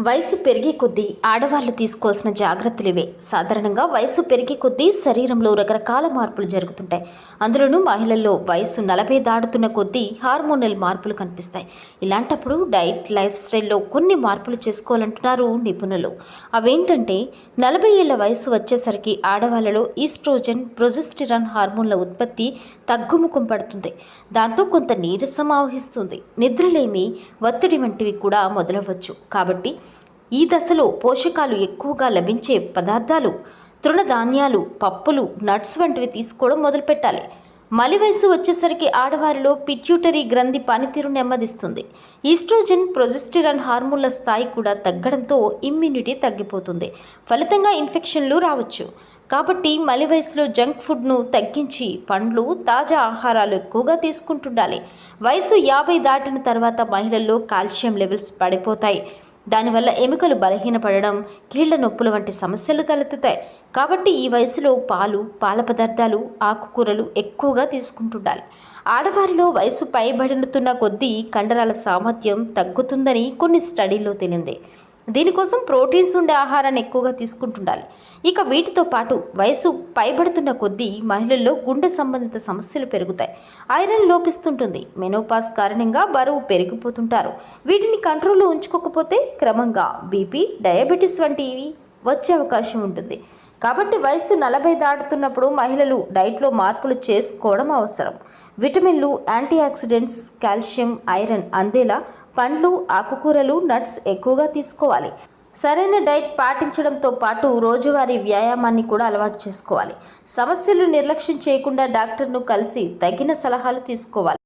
వయసు పెరిగే కొద్దీ ఆడవాళ్ళు తీసుకోవాల్సిన జాగ్రత్తలు ఇవే. సాధారణంగా వయసు పెరిగే కొద్దీ శరీరంలో రకరకాల మార్పులు జరుగుతుంటాయి. అందులోనూ మహిళల్లో వయసు నలభై దాటుతున్న కొద్దీ హార్మోనల్ మార్పులు కనిపిస్తాయి. ఇలాంటప్పుడు డైట్ లైఫ్ స్టైల్లో కొన్ని మార్పులు చేసుకోవాలంటున్నారు నిపుణులు. అవేంటంటే నలభై ఏళ్ళ వయసు వచ్చేసరికి ఆడవాళ్ళలో ఈస్ట్రోజన్ ప్రొజెస్టిరాన్ హార్మోన్ల ఉత్పత్తి తగ్గుముఖం పడుతుంది. దాంతో కొంత నీరసం ఆవహిస్తుంది. నిద్రలేమి ఒత్తిడి వంటివి కూడా మొదలవ్వచ్చు. కాబట్టి ఈ దశలో పోషకాలు ఎక్కువగా లభించే పదార్థాలు తృణధాన్యాలు పప్పులు నట్స్ వంటివి తీసుకోవడం మొదలుపెట్టాలి. మలి వయసు వచ్చేసరికి ఆడవారిలో పిట్యూటరీ గ్రంథి పనితీరు నెమ్మదిస్తుంది. ఈస్ట్రోజన్ ప్రొజెస్టిరాన్ హార్మోన్ల స్థాయి కూడా తగ్గడంతో ఇమ్యూనిటీ తగ్గిపోతుంది. ఫలితంగా ఇన్ఫెక్షన్లు రావచ్చు. కాబట్టి మలి వయసులో జంక్ ఫుడ్ను తగ్గించి పండ్లు తాజా ఆహారాలు ఎక్కువగా తీసుకుంటుండాలి. వయసు యాభై దాటిన తర్వాత మహిళల్లో కాల్షియం లెవెల్స్ పడిపోతాయి. దానివల్ల ఎముకలు బలహీనపడడం కీళ్ళ నొప్పులు వంటి సమస్యలు తలెత్తుతాయి. కాబట్టి ఈ వయసులో పాలు పాల పదార్థాలు ఆకుకూరలు ఎక్కువగా తీసుకుంటుండాలి. ఆడవారిలో వయసు పైబడుతున్న కొద్దీ కండరాల సామర్థ్యం తగ్గుతుందని కొన్ని స్టడీల్లో తేలింది. దీనికోసం ప్రోటీన్స్ ఉండే ఆహారాన్ని ఎక్కువగా తీసుకుంటుండాలి. ఇక వీటితో పాటు వయసు పైబడుతున్న కొద్దీ మహిళల్లో గుండె సంబంధిత సమస్యలు పెరుగుతాయి. ఐరన్ లోపిస్తుంటుంది. మెనోపాస్ కారణంగా బరువు పెరిగిపోతుంటారు. వీటిని కంట్రోల్లో ఉంచుకోకపోతే క్రమంగా బీపీ డయాబెటీస్ వంటివి వచ్చే అవకాశం ఉంటుంది. కాబట్టి వయసు నలభై దాటుతున్నప్పుడు మహిళలు డైట్లో మార్పులు చేసుకోవడం అవసరం. విటమిన్లు యాంటీ ఆక్సిడెంట్స్ కాల్షియం ఐరన్ అందేలా పండ్లు ఆకుకూరలు నట్స్ ఎక్కువగా తీసుకోవాలి. సరైన డైట్ పాటించడంతో పాటు రోజువారీ వ్యాయామాన్ని కూడా అలవాటు చేసుకోవాలి. సమస్యలు నిర్లక్ష్యం చేయకుండా డాక్టర్ను కలిసి తగిన సలహాలు తీసుకోవాలి.